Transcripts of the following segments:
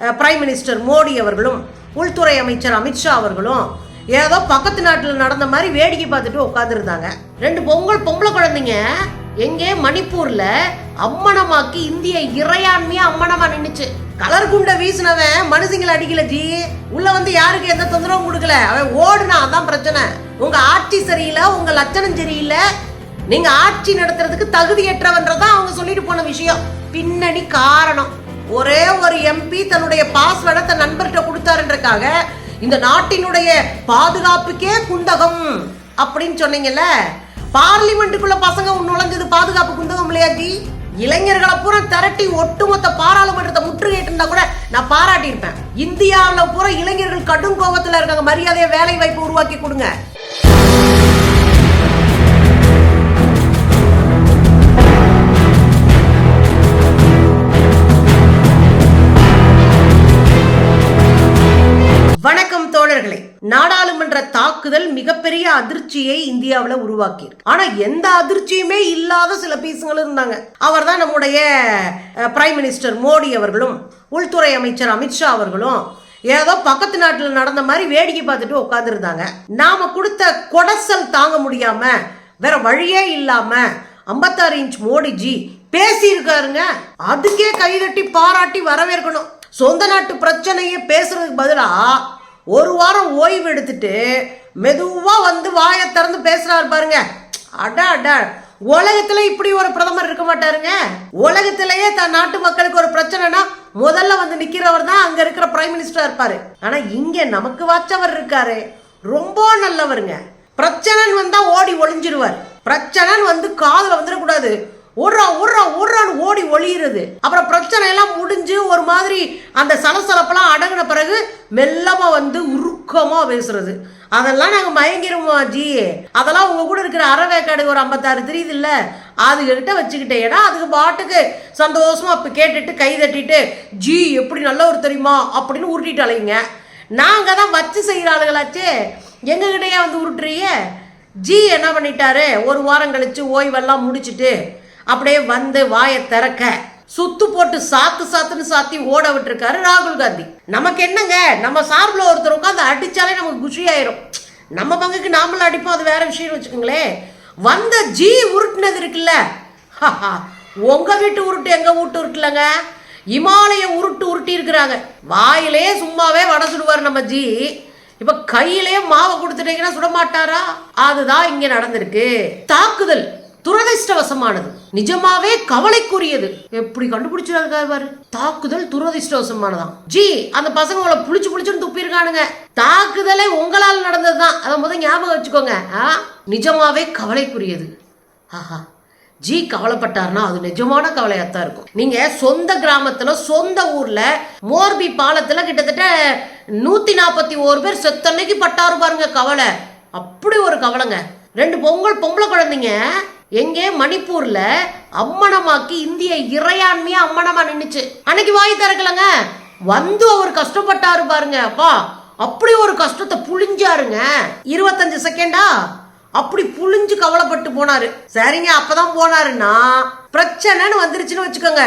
Prime minister Modi அவர்களும் உள்துறை அமைச்சர் அமித்ஷா அவர்களும் ஏதோ பக்கத்து நாட்டில் நடந்த மாதிரி வேடிக்கை பார்த்துட்டு உட்காந்துருந்தாங்க ரெண்டு பொங்கல் பொம்பளை குழந்தைங்க எங்கே? மணிப்பூர்ல அம்மனமாக்கி இந்திய இறையாண்மையா அம்மனமா நின்றுச்சு கலர் குண்ட வீசினவன் மனுஷங்களை அடிக்கல ஜி. உள்ள வந்து யாருக்கு எந்த தொந்தரவும் கொடுக்கல. அவன் ஓடுனா அதான் பிரச்சனை. உங்க ஆட்சி சரியில்லை உங்க லட்சணம் சரியில்லை. நீங்க ஆட்சி நடத்துறதுக்கு தகுதியற்றவன்றதான் அவங்க சொல்லிட்டு போன விஷயம். பின்னணி காரணம். ஒரே ஒரு எம்பி தன்னுடைய பாஸ்வேர்டை தன் நண்பர்கிட்ட கொடுத்தாருன்றக்காக இந்த நாட்டினுடைய பாதுகாப்புக்கே குந்தகம் அப்படின்னு சொன்னீங்கல்ல? பார்லிமெண்ட்டுக்குள்ள பசங்க நுழைஞ்சது பாதுகாப்பு குந்தகம் இல்லையா ஜி? இளைஞர்களை பூரா திரட்டி ஒட்டுமொத்த பாராளுமன்றத்தை முற்றுகையிட்டு இருந்தா கூட நான் பாராட்டியிருப்பேன். இந்தியாவில் பூரா இளைஞர்கள் கடும் கோபத்தில் இருக்காங்க. மரியாதையை வேலை வாய்ப்பு உருவாக்கி கொடுங்க. அதிர்ச்சியை இந்தியாவில் உருவாக்கி ஆனா எந்த அதிர்ச்சியுமே இல்லாத சில பீஸுங்களும் இருந்தாங்க. அவர் தான் நம்முடைய பிரைம் மினிஸ்டர் மோடி அவர்களும் உள்துறை அமைச்சர் அமித்ஷா அவர்களும் ஏதோ பக்கத்து நாட்டில் நடந்த மாதிரி வேடிக்கை பார்த்துட்டு உட்காந்துருந்தாங்க நாம கொடுத்த கொடசல் தாங்க முடியாம வேற வழியே இல்லாம ஐம்பத்தாறு இன்ச் மோடிஜி பேசியிருக்காருங்க. அதுக்கே கைதட்டி பாராட்டி வரவேற்கணும். சொந்த நாட்டு பிரச்சனையை பேசுறதுக்கு பதிலாக ஒரு வாரம் ஓய்வு எடுத்துட்டு மெதுவாக வந்து வாயை திறந்து பேசுகிறார் பாருங்க. அடா அடா. உலகத்துல இப்படி ஒரு பிரதமர் இருக்க மாட்டாருங்க. உலகத்திலேயே தன் நாட்டு மக்களுக்கு ஒரு பிரச்சனைனா முதல்ல வந்து நிக்கிறவர் தான் அங்க இருக்கிற பிரைம் மினிஸ்டரா இருப்பாரு. ஆனா இங்க நமக்கு வாச்சவர் இருக்காரு. ரொம்ப நல்லவருங்க. பிரச்சனைன்னு வந்தா ஓடி ஒளிஞ்சிருவார். பிரச்சனைன்னு வந்து காதல வந்துடக்கூடாது. ஓடுறா ஓடுறா ஓடுறான்னு ஓடி ஒளியிறது. அப்புறம் பிரச்சனை எல்லாம் முடிஞ்சு ஒரு மாதிரி அந்த சலசலப்பெல்லாம் அடங்கின பிறகு மெல்லமா வந்து உருக்கமா பேசுறது. அதெல்லாம் நாங்கள் மயங்கிருவோம் ஜி அதெல்லாம் உங்க கூட இருக்கிற அறவேக்காடு ஒரு ஐம்பத்தாறு தெரியுது இல்லை அதுகிட்ட வச்சுக்கிட்டேன். ஏன்னா அதுக்கு பாட்டுக்கு சந்தோஷமா அப்போ கேட்டுட்டு கை தட்டிட்டு ஜி எப்படி நல்லவர் தெரியுமா? அப்படின்னு உருட்டிட்டு அலையுங்க நாங்கள் தான் வச்சு செய்கிற ஆளுகளாச்சு எங்ககிட்டயே வந்து உருட்டுறிய ஜி என்ன பண்ணிட்டாரு? ஒரு வாரம் கழிச்சு ஓய்வெல்லாம் முடிச்சுட்டு அப்படியே வந்து வாயை திறக்க. சுத்து போட்டு சாத்து சாத்துன்னு சாத்தி ஓட விட்டுருக்காரு ராகுல் காந்தி. நமக்கு என்னங்க? நம்ம சார்பில் ஒருத்தர் உட்காந்து அடித்தாலே நமக்கு குஷி ஆயிரும் நம்ம பங்குக்கு நாமளும் அடிப்போம் அது வேற விஷயம் வச்சுக்கோங்களேன். வந்த ஜி உருட்டுனது இருக்குல்ல? ஹஹா, உங்க வீட்டு உருட்டு எங்க வீட்டு உருட்டுலங்க? இமாலய உருட்டு உருட்டி இருக்கிறாங்க. வாயிலே சும்மாவே வடை சுடுவார் நம்ம ஜி. இப்ப கையிலே மாவை கொடுத்துட்டீங்கன்னா சுட மாட்டாரா அதுதான் இங்க நடந்திருக்கு. தாக்குதல். துரதிர்ஷ்டவசமானது. நிஜமாவே கவலைக்குரியது. எப்படி கண்டுபிடிச்சிருக்காரு பாரு. தாக்குதல் துரதிருஷ்டவசமானதான் ஜி அந்த பசங்களை புளிச்சு புளிச்சுன்னு துப்பியிருக்கானுங்க. தாக்குதலே உங்களால் நடந்ததுதான். அதை முதல் ஞாபகம் வச்சுக்கோங்க. ஆ? நிஜமாவே கவலைக்குரியது. ஆஹா. ஜி கவலைப்பட்டாருன்னா அது நிஜமான கவலையாத்தான் இருக்கும். நீங்க சொந்த கிராமத்துல சொந்த ஊர்ல மோர்பி பாலத்துல கிட்டத்தட்ட நூத்தி நாற்பத்தி ஓரு பேர் செத்தன்னைக்கு பட்டாரு பாருங்க கவலை. அப்படி ஒரு கவலைங்க. ரெண்டு பொங்கல் பொம்பளை குழந்தைங்க எங்கே? மணிப்பூர்ல அம்மனமாக்கி இந்திய இறையாண்மையா அம்மனமா நின்றுச்சு அன்னைக்கு வாய் திறக்கலங்க. வந்து அவர் கஷ்டப்பட்டாரு பாருங்க அப்பா. அப்படி ஒரு கஷ்டத்தை புழிஞ்சாருங்க. இருபத்தஞ்சு செகண்டா? அப்படி புழிஞ்சு கவலைப்பட்டு போனாரு. சரிங்க அப்பதான் போனாருன்னா பிரச்சனைன்னு வந்துருச்சுன்னு வச்சுக்கோங்க.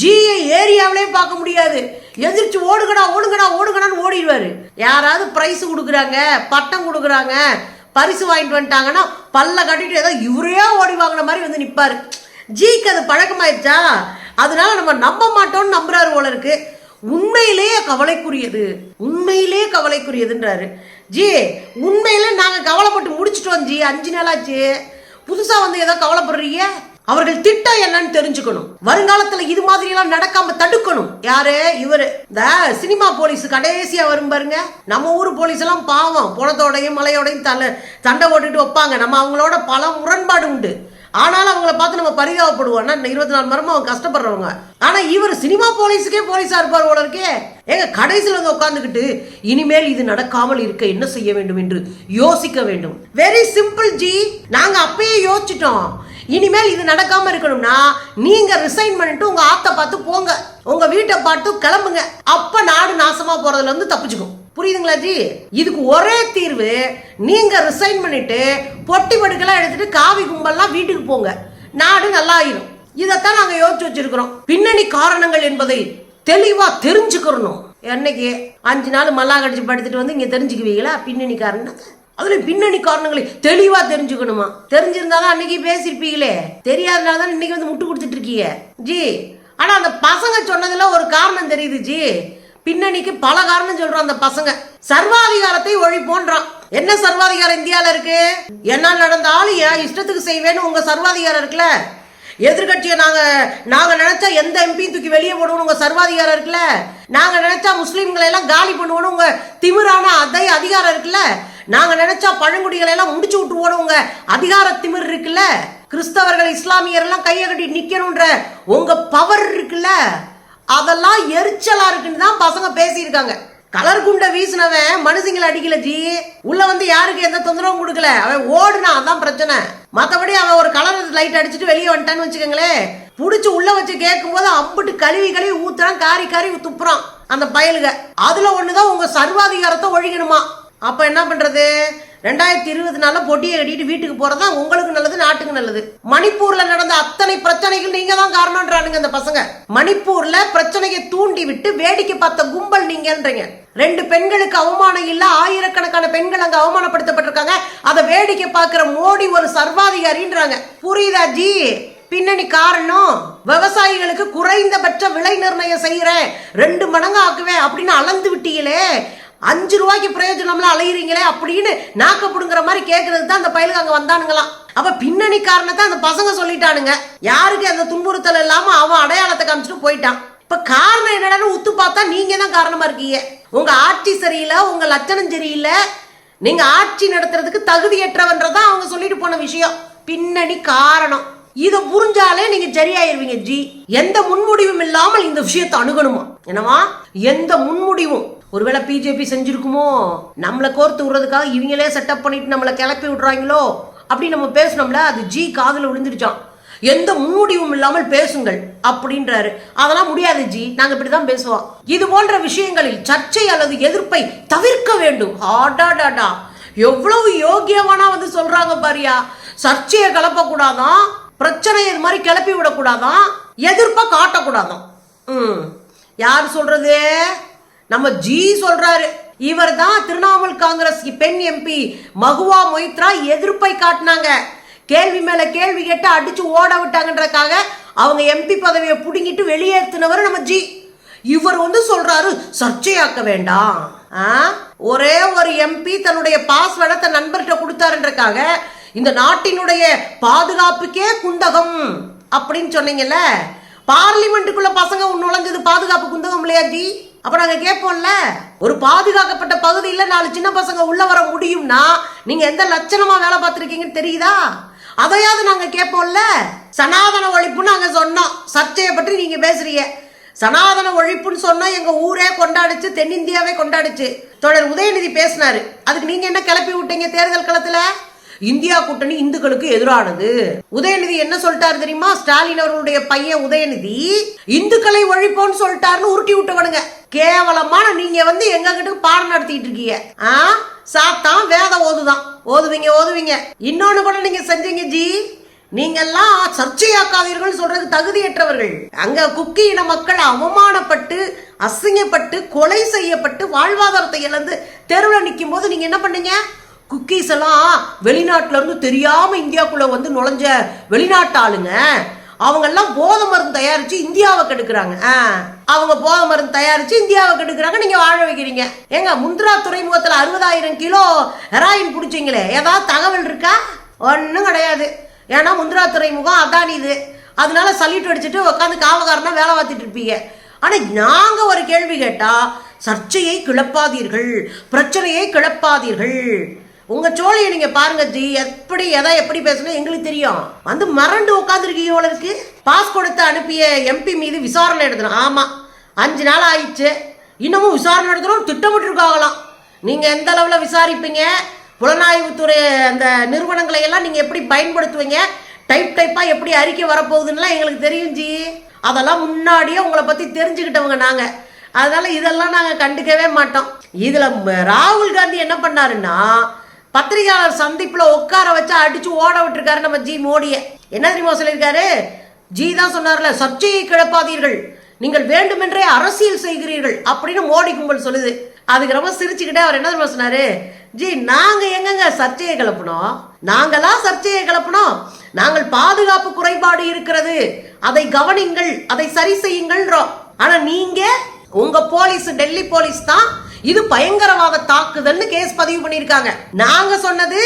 ஜிஏ ஏரியாவிலே பார்க்க முடியாது. எதிர்த்து ஓடுங்கடா ஓடுங்கடா ஓடுங்கடான்னு ஓடிடுவாரு. யாராவது பிரைஸ் கொடுக்குறாங்க பட்டம் கொடுக்குறாங்க பரிசு வாங்கிட்டு வந்துட்டாங்கன்னா பல்ல கட்டிட்டு ஏதோ இவரே ஓடி வாங்கின மாதிரி வந்து நிற்பார் ஜிக்கு அது பழக்கமாயிடுச்சா? அதனால நம்ம நம்ப மாட்டோம்னு நம்புறாரு போல இருக்கு. உண்மையிலேயே கவலைக்குரியது. உண்மையிலேயே கவலைக்குரியதுன்றாரு. ஜி உண்மையில நாங்க கவலைப்பட்டு முடிச்சிட்டோம் ஜி. அஞ்சு நாளாச்சு. புதுசா வந்து ஏதோ கவலைப்படுறீங்க? அவர்கள் திட்டம் என்னன்னு தெரிஞ்சுக்கணும். வருங்காலத்துல இது மாதிரி எல்லாம் நடக்காம தடுக்கணும். யாரு? இவரு. இந்த சினிமா போலீஸ் கடைசியா வரும் பாருங்க. நம்ம ஊர் போலீஸ் எல்லாம் பாவம். குளத்தோடையும் மலையோடையும் தலை தண்டை ஓட்டுட்டு வைப்பாங்க. நம்ம அவங்களோட பல முரண்பாடு உண்டு. ஆனாலும் அவங்கள பார்த்து நம்ம பரிதாபப்படுவோம். இருபத்தி நாலு மரமும் அவங்க கஷ்டப்படுறவங்க. ஆனா இவர் சினிமா போலீஸுக்கே போலீஸா இருப்பார் போல இருக்கே. ஏங்க கடைசியில் வந்து உட்காந்துக்கிட்டு இனிமேல் இது நடக்காமல் இருக்க என்ன செய்ய வேண்டும்? என்று யோசிக்க வேண்டும். Very simple ji. நாங்க அப்பயே யோசிச்சிட்டோம். இனிமேல் இது நடக்காம இருக்கணும்னா நீங்க ரிசைன் பண்ணிட்டு உங்க ஆத்த பார்த்து போங்க. உங்க வீட்டை பார்த்து கிளம்புங்க. அப்ப நாடு நாசமா போறதுல இருந்து தப்பிச்சுக்கும். புரியுதுங்களா ஜி? இதுக்கு ஒரே தீர்வு நீங்க ரிசைன் பண்ணிட்டு பொட்டி படுக்கெல்லாம் எடுத்துட்டு காவி கும்பல்லாம் வீட்டுக்கு போங்க. நாடு நல்லா ஆயிரும் இதைத்தான் நாங்க யோசிச்சு வச்சிருக்கிறோம். பின்னணி காரணங்கள் என்பதை தெளிவா தெரிஞ்சுக்கிறணும். என்னைக்கு? அஞ்சு நாள் மல்லா கடிச்சு படுத்துட்டு வந்து இங்க தெரிஞ்சுக்குவீங்களா? பின்னணி காரணம். அதுல பின்னணி காரணங்களை தெளிவா தெரிஞ்சுக்கணுமா? தெரிஞ்சிருந்தாலும் அன்னைக்கு பேசியிருப்பீங்களே. தெரியாதனால தான் இன்னைக்கு வந்து முட்டு கொடுத்துட்டு இருக்கீங்க? ஜி ஆனா அந்த பசங்க சொன்னதுல ஒரு காரணம் தெரியுது ஜி. பின்னணிக்கு பல காரணம் சொல்றோம் அந்த பசங்க. சர்வாதிகாரத்தை ஒழிப்போன்றான். என்ன சர்வாதிகாரம் இந்தியால இருக்கு? என்ன நடந்தாலும் என் இஷ்டத்துக்கு செய்வேன்னு உங்க சர்வாதிகாரம் இருக்குல்ல? எதிர்கட்சியை நாங்க நாங்க நினைச்சா எந்த எம்பியும் தூக்கி வெளியே போடுவோம் உங்க சர்வாதிகாரம் இருக்குல்ல? நாங்க நினைச்சா முஸ்லீம்களை எல்லாம் காலி பண்ணுவோம் உங்க திமிரான அதை அதிகாரம் இருக்குல்ல? நாங்கள் நினைச்சா பழங்குடிகளை எல்லாம் முடிச்சு விட்டு உங்க அதிகார திமிர் இருக்குல்ல? கிறிஸ்தவர்கள் இஸ்லாமியர் எல்லாம் கையை கட்டி நிற்கணுன்ற உங்க பவர் இருக்குல்ல? அதெல்லாம் எரிச்சலா இருக்குன்னு தான் பசங்க பேசியிருக்காங்க. கலர் குண்டை வீசினவன் மனுஷங்களை அடிக்கல ஜி. உள்ள வந்து யாருக்கு எந்த தொந்தரவும் கொடுக்கல. அவன் ஓடுனா அதான் பிரச்சனை. மற்றபடி அவன் ஒரு கலர் லைட் அடிச்சுட்டு வெளியே வந்துட்டான்னு வச்சுக்கோங்களேன். புடிச்சு உள்ள வச்சு கேட்கும் போது அம்பிட்டு கழுவி கழுவி ஊத்துறான் காரி காரி துப்புறான் அந்த பயலுக. அதுல ஒண்ணுதான் உங்க சர்வாதிகாரத்தை ஒழிக்கணுமா? அப்போ என்ன பண்ணுறது ரெண்டாயிரத்தி இருபது நாளில் பொட்டியை கட்டிட்டு வீட்டுக்கு போறதா உங்களுக்கு நல்லது நாட்டுக்கு நல்லது. மணிப்பூர்ல நடந்த அத்தனை பிரச்சனைகள் நீங்க தான் காரணம்ன்றானுங்க அந்த பசங்க. மணிப்பூர்ல பிரச்சனையை தூண்டி விட்டு வேடிக்கை பார்த்த கும்பல் நீங்கன்றீங்க. ரெண்டு பெண்களுக்கு அவமானம் இல்ல ஆயிரக்கணக்கான பெண்கள் அங்க அவமானப்படுத்தப்பட்டிருக்காங்க. அதை வேடிக்கை பார்க்கிற மோடி ஒரு சர்வாதிகாரின்றாங்க. புரியுதா ஜி? பின்னணி காரணம் விவசாயிகளுக்கு குறைந்தபட்ச விலை நிர்ணயம் செய்யறேன். ரெண்டு மடங்கு ஆக்குவேன் அப்படின்னு அளந்து விட்டீங்களே. அஞ்சு ரூபாய்க்கு பிரயோஜனம்லாம் அலையிறீங்களே அப்படின்னு நாக்க புடுங்குற மாதிரி கேட்கறது தான் அந்த பயலுக்கு அங்க வந்தானுங்களாம். அப்ப பின்னணி காரணத்தை அந்த பசங்க சொல்லிட்டானுங்க. யாருக்கு அந்த துன்புறுத்தல் இல்லாம அவன் அடையாளத்தை காமிச்சிட்டு போயிட்டான். இப்ப காரணம் என்னடான்னு உத்து பார்த்தா நீங்க தான் காரணமா இருக்கீங்க. உங்க ஆட்சி சரியில்லை உங்க லட்சணம் சரியில்லை. நீங்க ஆட்சி நடத்துறதுக்கு தகுதியற்றவன்றதான் அவங்க சொல்லிட்டு போன விஷயம். பின்னணி காரணம். இதை புரிஞ்சாலே நீங்க சரியாயிருவீங்க ஜி. எந்த முன்முடிவும் இல்லாமல் இந்த விஷயத்தை அணுகணுமா? என்னவா? எந்த முன்முடிவும் ஒருவேளை பிஜேபி செஞ்சிருக்குமோ? நம்மளை கோர்த்து விடுறதுக்காக இவங்களே செட்டப் பண்ணிட்டு நம்மளை கிளப்பி விடுறாங்களோ? அப்படி நம்ம பேசணும்ல அது ஜி காதில் விழுந்துருச்சான் எந்த முன்முடிவும் இல்லாமல் பேசுங்கள் அப்படின்றாரு. அதெல்லாம் முடியாது ஜி நாங்க இப்படிதான் பேசுவோம். இது போன்ற விஷயங்களில் சர்ச்சை அல்லது எதிர்ப்பை தவிர்க்க வேண்டும். ஆடாடாடா. எவ்வளவு யோகியமானா வந்து சொல்றாங்க பாரியா. சர்ச்சையை கிளப்பக்கூடாதான் பிரச்சனையை இது மாதிரி கிளப்பி விடக்கூடாதான் எதிர்ப்பை காட்டக்கூடாதான் ம். யார் சொல்றது? நம்ம ஜி சொல்றாரு. இவர் தான் திரிணாமுல் காங்கிரஸ் பெண் எம்பி மகுவா மொய்த்ரா எதிர்ப்பை காட்டினாங்க. கேள்வி மேல கேள்வி கேட்டு அடிச்சு ஓட விட்டாங்கன்றதுக்காக அவங்க எம்பி பதவியை புடுங்கிட்டு வெளியேற்றினவர் நம்ம ஜி இவர் வந்து சொல்றாரு சர்ச்சையாக்க வேண்டாம். ஆ? ஒரே ஒரு எம்பி தன்னுடைய பாஸ்வேர்டை தன் நண்பர்கிட்ட கொடுத்தாருன்றக்காக இந்த நாட்டினுடைய பாதுகாப்புக்கே குந்தகம். அப்படின்னு சொன்னீங்கல்ல? பார்லிமெண்ட்டுக்குள்ள பசங்க நுழைஞ்சது பாதுகாப்பு குந்தகம் இல்லையா ஜி அப்ப நாங்க கேட்போம்ல ஒரு பாதுகாக்கப்பட்ட பகுதியில் நாலு சின்ன பசங்க உள்ள வர முடியும்னா நீங்க எந்த லட்சணமா வேலை பார்த்துருக்கீங்கன்னு தெரியுதா? அதையாவது நாங்க கேட்போம்ல சனாதன ஒழிப்புன்னு நாங்க சொன்னோம். சர்ச்சையை பற்றி நீங்க பேசுறீங்க. சனாதன ஒழிப்புன்னு சொன்னா எங்க ஊரே கொண்டாடுச்சு தென்னிந்தியாவே கொண்டாடுச்சு. தொடர் உதயநிதி பேசினாரு. அதுக்கு நீங்க என்ன கிளப்பி விட்டீங்க தேர்தல் களத்துல? இந்தியா கூட்டணி இந்துக்களுக்கு எதிரானது. உதயநிதி என்ன சொல்லிட்டாரு தெரியுமா? ஸ்டாலின் அவர்களுடைய பையன் உதயநிதி இந்துக்களை ஒழிப்போன்னு சொல்லிட்டாருன்னு உருட்டி விட்டவனுங்க. கேவலமான நீங்க வந்து எங்க கிட்ட பாடம் நடத்திட்டு இருக்கீங்க? ஆ? சாத்தான் வேதம் ஓதுதான். ஓதுவீங்க ஓதுவீங்க. இன்னொன்னு கூட நீங்க செஞ்சீங்க ஜி. நீங்கெல்லாம் சர்ச்சையாக்காதீர்கள் சொல்றது தகுதியற்றவர்கள். அங்க குக்கி இன மக்கள் அவமானப்பட்டு அசிங்கப்பட்டு கொலை செய்யப்பட்டு வாழ்வாதாரத்தை இழந்து தெருவில் நிற்கும் போது நீங்க என்ன பண்ணீங்க? குக்கீஸ் எல்லாம் வெளிநாட்டுல இருந்து தெரியாம இந்தியாக்குள்ள வந்து நுழைஞ்ச வெளிநாட்டு ஆளுங்க அவங்க எல்லாம் போதை மருந்து தயாரிச்சு இந்தியாவை கெடுக்குறாங்க. அவங்க போதை மருந்து தயாரிச்சு இந்தியாவை கெடுக்கிறாங்க. நீங்க வாழ வைக்கிறீங்க. ஏங்க முந்திரா துறைமுகத்துல அறுபதாயிரம் கிலோ ஹெராயின் பிடிச்சிங்களே ஏதாவது தகவல் இருக்கா? ஒன்றும் கிடையாது. ஏன்னா முந்திரா துறைமுகம் அதானி இது. அதனால சல்யூட் அடிச்சுட்டு உட்காந்து காவகாரனா வேலை பார்த்துட்டு இருப்பீங்க. ஆனா நாங்க ஒரு கேள்வி கேட்டா சர்ச்சையை கிளப்பாதீர்கள் பிரச்சனையை கிளப்பாதீர்கள். உங்க சோழியை நீங்க பாருங்க ஜி. எப்படி எதை எப்படி பேசணும் எங்களுக்கு தெரியும். வந்து மறண்டு உட்காந்துருக்கீங்க இருக்கு. பாஸ் கொடுத்து அனுப்பிய எம்பி மீது விசாரணை எடுக்கணும் ஆமா. அஞ்சு நாள் ஆயிடுச்சு. இன்னமும் விசாரணை எடுக்கணும் திட்டமிட்டு இருக்காங்களாம் நீங்க எந்த அளவுல விசாரிப்பீங்க? புலனாய்வுத்துறை அந்த நிறுவனங்களை எல்லாம் நீங்க எப்படி பயன்படுத்துவீங்க? டைப் டைப்பா எப்படி அறிக்கை வரப்போகுதுன்னுலாம் எங்களுக்கு தெரியும் ஜி. அதெல்லாம் முன்னாடியே உங்களை பத்தி தெரிஞ்சுக்கிட்டவங்க நாங்க. அதனால இதெல்லாம் நாங்க கண்டுக்கவே மாட்டோம். இதுல ராகுல் காந்தி என்ன பண்ணாருன்னா பத்திரிகையாளர் சந்திப்புல உட்கார வச்சு அடிச்சு ஓட விட்டுருக்காரு நம்ம ஜி மோடியை. என்ன தெரியுமா சொல்லியிருக்காரு? ஜி தான் சொன்னார்ல சர்ச்சையை கிளப்பாதீர்கள். நீங்கள் வேண்டுமென்றே அரசியல் செய்கிறீர்கள் அப்படின்னு மோடி கும்பல் சொல்லுது. அதுக்கு ரொம்ப சிரிச்சுக்கிட்டே அவர் என்ன தெரியுமா சொன்னாரு? ஜி நாங்க எங்கங்க சர்ச்சையை கிளப்பினோம்? நாங்களா சர்ச்சையை கிளப்பினோம்? நாங்கள் பாதுகாப்பு குறைபாடு இருக்கிறது. அதை கவனிங்கள் அதை சரி செய்யுங்கள்ன்றோம் ஆனா நீங்க உங்க போலீஸ் டெல்லி போலீஸ் தான் இது பயங்கரவாத தாக்குதல்னு கேஸ் பதிவு பண்ணியிருக்காங்க. நாங்க சொன்னது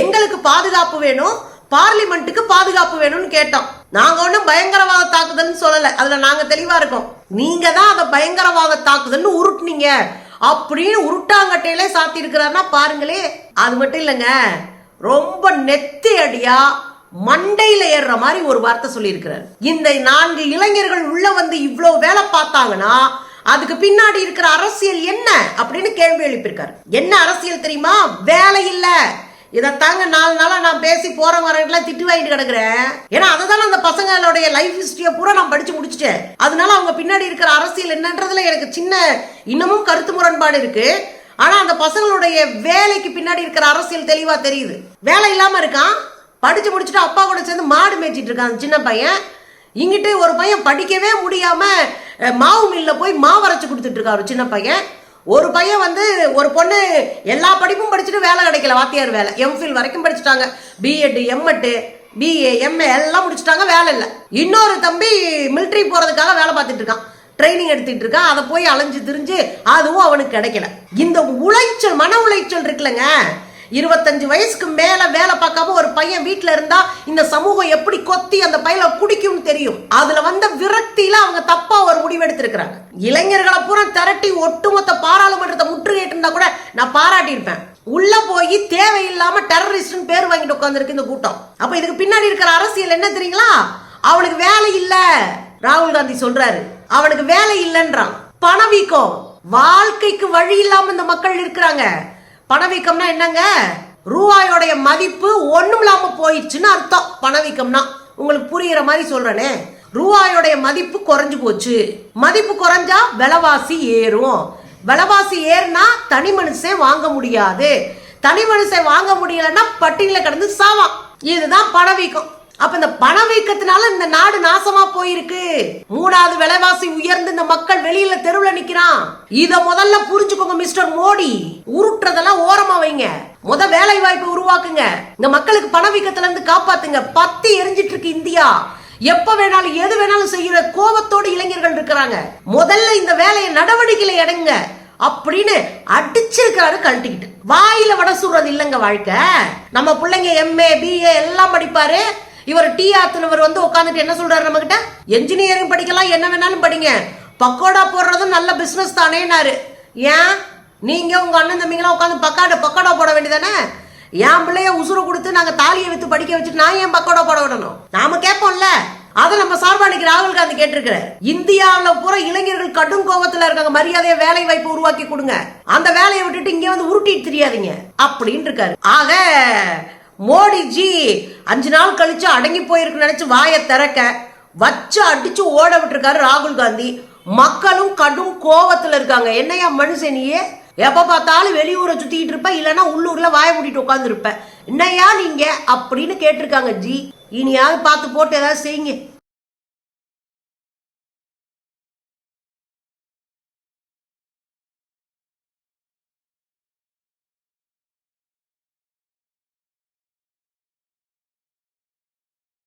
எங்களுக்கு பாதுகாப்பு வேணும் பார்லிமெண்ட்டுக்கு பாதுகாப்பு வேணும்னு கேட்டோம். நாங்க ஒண்ணும் பயங்கரவாத தாக்குதல்னு சொல்லல. அதுல நாங்க தெளிவா இருக்கோம். நீங்க தான் அதை பயங்கரவாத தாக்குதல்னு உருட்டுனீங்க. அப்படின்னு உருட்டாங்கட்டையிலே சாத்தி இருக்கிறாருன்னா பாருங்களே அது மட்டும் இல்லைங்க. ரொம்ப நெத்தி அடியா மண்டையில ஏறுற மாதிரி ஒரு வார்த்தை சொல்லியிருக்கிறார். இந்த நான்கு இளைஞர்கள் உள்ள வந்து இவ்வளவு வேலை பார்த்தாங்கன்னா அதுக்கு பின்னாடி இருக்கிற அரசியல் என்ன அப்படின்னு கேள்வி எழுப்பியிருக்காரு. என்ன அரசியல் தெரியுமா? வேலை இல்ல. இதை தாங்க நாலு நாளா நான் பேசி போற வரவங்களாம் திட்டு வாங்கிட்டு கிடக்குறேன். ஏன்னா அதுதான் அந்த பசங்களுடைய லைஃப் ஹிஸ்ட்ரியை பூரா நான் படிச்சு முடிச்சிட்டேன். அதனால அவங்க பின்னாடி இருக்கிற அரசியல் என்னன்றதுல எனக்கு சின்ன இன்னமும் கருத்து முரண்பாடு இருக்கு. ஆனா அந்த பசங்களுடைய வேலைக்கு பின்னாடி இருக்கிற அரசியல் தெளிவா தெரியுது. வேலை இல்லாம இருக்கான். படிச்சு முடிச்சுட்டு அப்பா கூட சேர்ந்து மாடு மேய்ச்சிட்டு இருக்கான் சின்ன பையன். இங்கிட்டு ஒரு பையன் படிக்கவே முடியாம மாவு மில்ல போய் மாவு அரைச்சி கொடுத்துட்டு இருக்கா ஒரு சின்ன பையன். ஒரு பையன் வந்து ஒரு பொண்ணு எல்லா படிப்பும் படிச்சுட்டு வேலை கிடைக்கல வாத்தியார் வேலை. எம்ஃபில் வரைக்கும் படிச்சுட்டாங்க. பிஎட் எம்எட்டு பிஏ எம்ஏ எல்லாம் முடிச்சுட்டாங்க வேலை இல்லை. இன்னொரு தம்பி மிலிட்ரி போறதுக்காக வேலை பார்த்துட்டு இருக்கான். ட்ரைனிங் எடுத்துட்டு இருக்கான். அதை போய் அலைஞ்சு திரிஞ்சு அதுவும் அவனுக்கு கிடைக்கல. இந்த உளைச்சல் மன உளைச்சல் இருக்குல்லங்க. இருபத்தஞ்சு வயசுக்கு மேல வேலை பார்க்காம ஒரு பையன் வீட்டில் இருந்தா இந்த சமூகம் எப்படி கொத்தி அந்த பையனை குடிக்கும்னு தெரியும்? அதுல வந்த விரக்தியில அவங்க தப்பா ஒரு முடிவு எடுத்திருக்கிறாங்க. இளைஞர்களை பூரா திரட்டி ஒட்டுமொத்த பாராளுமன்றத்தை முற்றுகையிட்டு இருந்தா கூட நான் பாராட்டியிருப்பேன். உள்ள போய் தேவையில்லாம டெரரிஸ்ட் பேர் வாங்கிட்டு உட்காந்துருக்கு இந்த கூட்டம். அப்ப இதுக்கு பின்னாடி இருக்கிற அரசியல் என்ன தெரியுங்களா? அவனுக்கு வேலை இல்ல. ராகுல் காந்தி சொல்றாரு. அவனுக்கு வேலை இல்லைன்றான். பணவீக்கம். வாழ்க்கைக்கு வழி இல்லாம இந்த மக்கள் இருக்கிறாங்க. பணவீக்கம்னா என்னங்க? ரூபாயோடைய மதிப்பு ஒண்ணும் இல்லாம போயிடுச்சுன்னு அர்த்தம். பணவீக்கம்னா. உங்களுக்கு புரியுற மாதிரி சொல்றேனே. ரூபாயோடைய மதிப்பு குறைஞ்சு போச்சு. மதிப்பு குறைஞ்சா விலைவாசி ஏறும். விலைவாசி ஏறினா தனி மனுஷன் வாங்க முடியாது. தனி மனுஷன் வாங்க முடியலன்னா பட்டியல கிடந்து சாவான். இதுதான் பணவீக்கம். அப்ப இந்த பண வீக்கத்தினால இந்த நாடு நாசமா போயிருக்கு. மூணாவது விலைவாசி உயர்ந்து இந்த மக்கள் வெளியில தெருவுல நிக்கிறான். இத முதல்ல புரிஞ்சுக்கோங்க மிஸ்டர் மோடி. உருட்டுறதெல்லாம் ஓரமா வைங்க. முத வேலை வாய்ப்பை உருவாக்குங்க. இந்த மக்களுக்கு பணவீக்கத்துல இருந்து காப்பாத்துங்க. பத்தி எரிஞ்சிட்டு இருக்கு இந்தியா. எப்ப வேணாலும் எது வேணாலும் செய்யற கோபத்தோடு இளைஞர்கள் இருக்கிறாங்க. முதல்ல இந்த வேலையை நடவடிக்கையில எடுங்க அப்படின்னு அடிச்சிருக்காரு கழட்டிக்கிட்டு. வாயில வட சுடுறது இல்லைங்க வாழ்க்கை. நம்ம பிள்ளைங்க எம்ஏ பிஏ எல்லாம் படிப்பாரு. இவர் டி ஆத்துனவர் வந்து உட்காந்துட்டு என்ன சொல்றாரு நம்ம கிட்ட என்ஜினியரிங் படிக்கலாம் என்ன வேணாலும் படிங்க. பக்கோடா போடுறதும் நல்ல பிசினஸ் தானேனாரு ஏன்? நீங்க உங்க அண்ணன் தம்பிங்களாம் உட்காந்து பக்காட பக்கோடா போட வேண்டியதானே? என் பிள்ளைய உசுறு கொடுத்து நாங்க தாலியை வித்து படிக்க வச்சுட்டு நான் ஏன் பக்கோடா போட விடணும்? நாம கேட்போம்ல. அதை நம்ம சார்பா அன்னைக்கு ராகுல் காந்தி கேட்டிருக்கிறார். இந்தியாவில் பூரா இளைஞர்கள் கடும் கோபத்துல இருக்காங்க. மரியாதையை வேலை வாய்ப்பு உருவாக்கி கொடுங்க. அந்த வேலையை விட்டுட்டு இங்க வந்து உருட்டிட்டு தெரியாதீங்க. அப்படின்னு இருக்காரு. ஆக மோடிஜி அஞ்சு நாள் கழிச்சு அடங்கி போயிருக்கு நினைச்சு வாயை திறக்க வச்சு அடிச்சு ஓட விட்டுருக்காரு ராகுல் காந்தி. மக்களும் கடும் கோவத்துல இருக்காங்க. என்னையா மனுஷன் நீயே? எப்ப பார்த்தாலும் வெளியூரை சுத்திட்டு இருப்ப இல்லைன்னா உள்ளூர்ல வாய மூடிட்டு உட்காந்துருப்ப என்னையா நீங்க? அப்படின்னு கேட்டிருக்காங்க ஜி. இனியாவது பார்த்து போட்டு ஏதாவது செய்யுங்க.